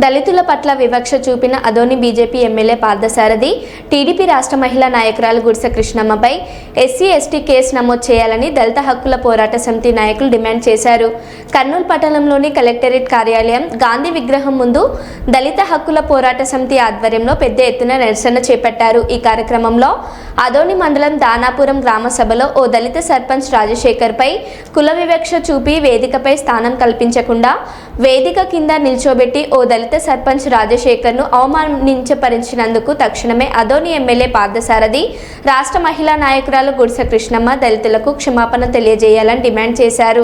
దళితుల పట్ల వివక్ష చూపిన Adoni BJP MLA Parthasarathy TDP రాష్ట్ర మహిళా నాయకురాలు గుడిసె కృష్ణమ్మపై ఎస్సీ ఎస్టీ కేసు నమోదు చేయాలని దళిత హక్కుల పోరాట సమితి నాయకులు డిమాండ్ చేశారు. కర్నూలు పట్టణంలోని కలెక్టరేట్ కార్యాలయం గాంధీ విగ్రహం ముందు దళిత హక్కుల పోరాట సమితి ఆధ్వర్యంలో పెద్ద ఎత్తున నిరసన చేపట్టారు. ఈ కార్యక్రమంలో అదోని మండలం దానాపురం గ్రామ సభలో ఓ దళిత సర్పంచ్ రాజశేఖర్పై కుల వివక్ష చూపి వేదికపై స్థానం కల్పించకుండా వేదిక కింద నిల్చోబెట్టి ఓ దళిత సర్పంచ్ రాజశేఖర్ను అవమానించపరిచినందుకు తక్షణమే అదోని ఎమ్మెల్యే పార్థసారథి రాష్ట్ర మహిళా నాయకురాలు గుడిసె కృష్ణమ్మ దళితులకు క్షమాపణ తెలియజేయాలని డిమాండ్ చేశారు.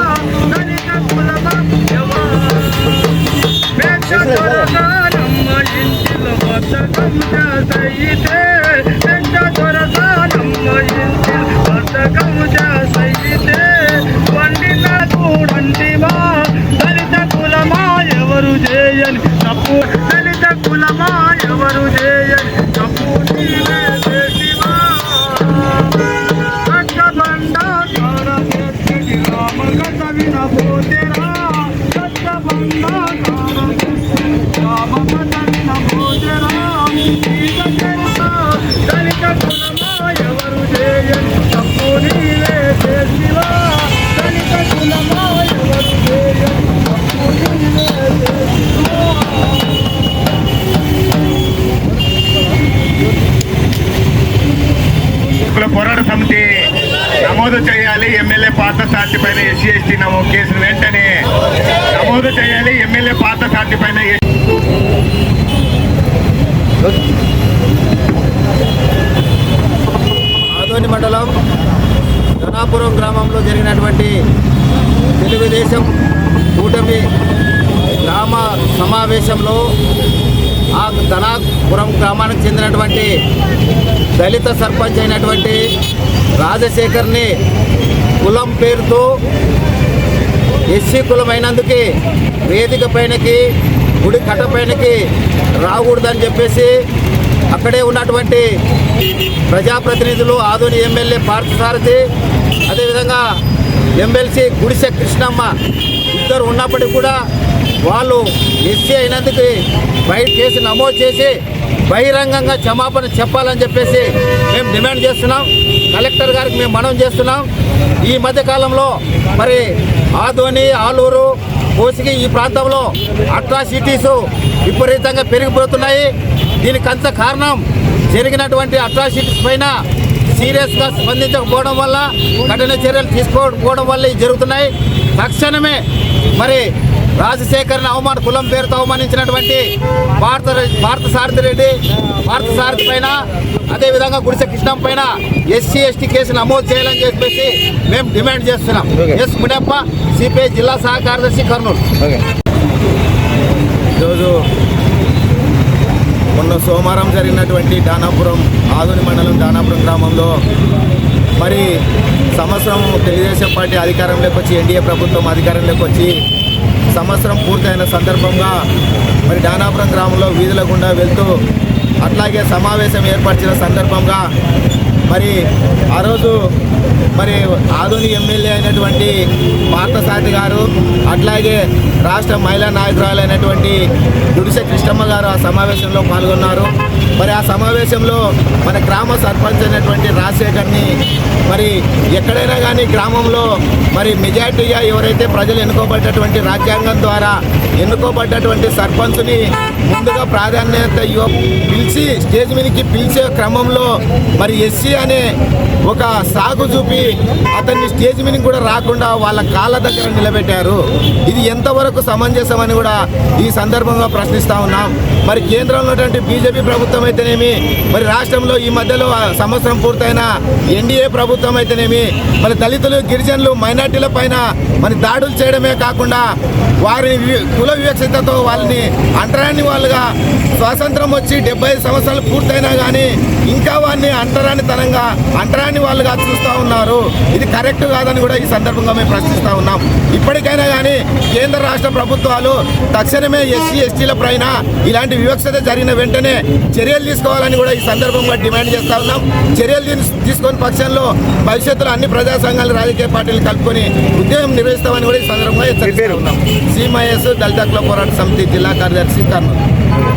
చేయాలి ఎమ్మెల్యే పాత సాటి పైన ఎస్సీ ఎస్టీ నమో కేసును వెంటనే నమోదు చేయాలి. ఎమ్మెల్యే పాత సాటి పైన ఆదోని మండలం ధనాపురం గ్రామంలో జరిగినటువంటి తెలుగుదేశం కూటమి గ్రామ సమావేశంలో ఆ ధనాపురం గ్రామానికి చెందినటువంటి దళిత సర్పంచ్ అయినటువంటి రాజశేఖర్ని కులం పేరుతో ఎస్సీ కులం అయినందుకే వేదిక పైనకి గుడి కట్ట పైనకి రాకూడదని చెప్పేసి అక్కడే ఉన్నటువంటి ప్రజాప్రతినిధులు ఆధుని ఎమ్మెల్యే పార్థసారథి అదేవిధంగా ఎమ్మెల్సీ గుడిసె కృష్ణమ్మ ఇద్దరు ఉన్నప్పటికీ కూడా వాళ్ళు ఎస్సీ అయినందుకు బయట కేసు నమోదు చేసి బహిరంగంగా క్షమాపణ చెప్పాలని చెప్పేసి మేము డిమాండ్ చేస్తున్నాం. కలెక్టర్ గారికి మేము మనం చేస్తున్నాం. ఈ మధ్యకాలంలో మరి ఆధోని ఆలూరు కోసిగి ఈ ప్రాంతంలో అట్రాసిటీస్ విపరీతంగా పెరిగిపోతున్నాయి. దీనికంత కారణం జరిగినటువంటి అట్రాసిటీస్ పైన సీరియస్గా స్పందించకపోవడం వల్ల కఠిన చర్యలు తీసుకోకపోవడం వల్ల ఇవి జరుగుతున్నాయి. తక్షణమే మరి రాజశేఖర్ని అవమాన కులం పేరుతో అవమానించినటువంటి భారత భారత సారథి రెడ్డి భారత సారథి పైన అదేవిధంగా గుడిసె కృష్ణం పైన ఎస్సీ ఎస్టీ కేసు నమోదు చేయాలని చెప్పేసి మేము డిమాండ్ చేస్తున్నాం. ఎస్ మునప్ప సిపిఐ జిల్లా సహ కార్యదర్శి కర్నూలు. ఈరోజు మొన్న సోమవారం జరిగినటువంటి దానాపురం ఆధుని మండలం దానాపురం గ్రామంలో మరి సంవత్సరం తెలుగుదేశం పార్టీ అధికారంలోకి వచ్చి ఎన్డీఏ ప్రభుత్వం అధికారంలోకి వచ్చి సంవత్సరం పూర్తయిన సందర్భంగా మరి దానాపురం గ్రామంలో వీధుల గుండా వెళ్తూ అట్లాగే సమావేశం ఏర్పరిచిన సందర్భంగా మరి ఆ రోజు మరి ఆధునిక ఎమ్మెల్యే అయినటువంటి పార్థసారథి గారు అట్లాగే రాష్ట్ర మహిళా నాయకురాలైనటువంటి గుడిసె కృష్ణమ్మ గారు ఆ సమావేశంలో పాల్గొన్నారు. మరి ఆ సమావేశంలో మన గ్రామ సర్పంచ్ అయినటువంటి రాజశేఖర్ని మరి ఎక్కడైనా కానీ గ్రామంలో మరి మెజార్టీగా ఎవరైతే ప్రజలు ఎన్నుకోబడ్డటువంటి రాజ్యాంగం ద్వారా ఎన్నుకోబడ్డటువంటి సర్పంచ్ని ముందుగా ప్రాధాన్యత ఇవ్వ పిలిచి స్టేజ్ మీదకి పిలిచే క్రమంలో మరి ఎస్సీ అనే ఒక సాగు చూపి అతన్ని స్టేజ్ మీదకి కూడా రాకుండా వాళ్ళ కాళ్ళ దగ్గర నిలబెట్టారు. ఇది ఎంతవరకు సమంజసమని కూడా ఈ సందర్భంగా ప్రశ్నిస్తా ఉన్నాం. మరి కేంద్రంలో ఉన్నటువంటి బీజేపీ ప్రభుత్వం అయితేనేమి మరి రాష్ట్రంలో ఈ మధ్యలో సంవత్సరం పూర్తయిన ఎన్డీఏ ప్రభుత్వం అయితేనేమి మరి దళితులు గిరిజనులు మైనార్టీల పైన మరి దాడులు చేయడమే కాకుండా వారి కుల వివక్షతతో వాళ్ళని అంటరాని వాళ్ళుగా స్వాతంత్రం వచ్చి డెబ్బై ఐదు సంవత్సరాలు పూర్తయినా కానీ ఇంకా వారిని అంటరానితనంగా అంటరాని వాళ్ళుగా చూస్తూ ఉన్నారు. ఇది కరెక్ట్ కాదని కూడా ఈ సందర్భంగా మేము ప్రశ్నిస్తూ ఉన్నాం. ఇప్పటికైనా కానీ కేంద్ర రాష్ట్ర ప్రభుత్వాలు తక్షణమే ఎస్సీ ఎస్టీల పైన ఇలాంటి వివక్షత జరిగిన వెంటనే చర్య చర్యలు తీసుకోవాలని కూడా ఈ సందర్భంగా డిమాండ్ చేస్తా ఉన్నాం. చర్యలు తీస్- తీసుకొని పక్షంలో భవిష్యత్తులో అన్ని ప్రజా సంఘాలు రాజకీయ పార్టీలు కలుపుకొని ఉద్యమం నిర్వహిస్తామని కూడా ఈ సందర్భంగా హెచ్చరిస్తూ ఉన్నాం. సీమాఎస్ దళిత క్లబ్ పోరాట సమితి జిల్లా కార్యదర్శి కర్నూలు.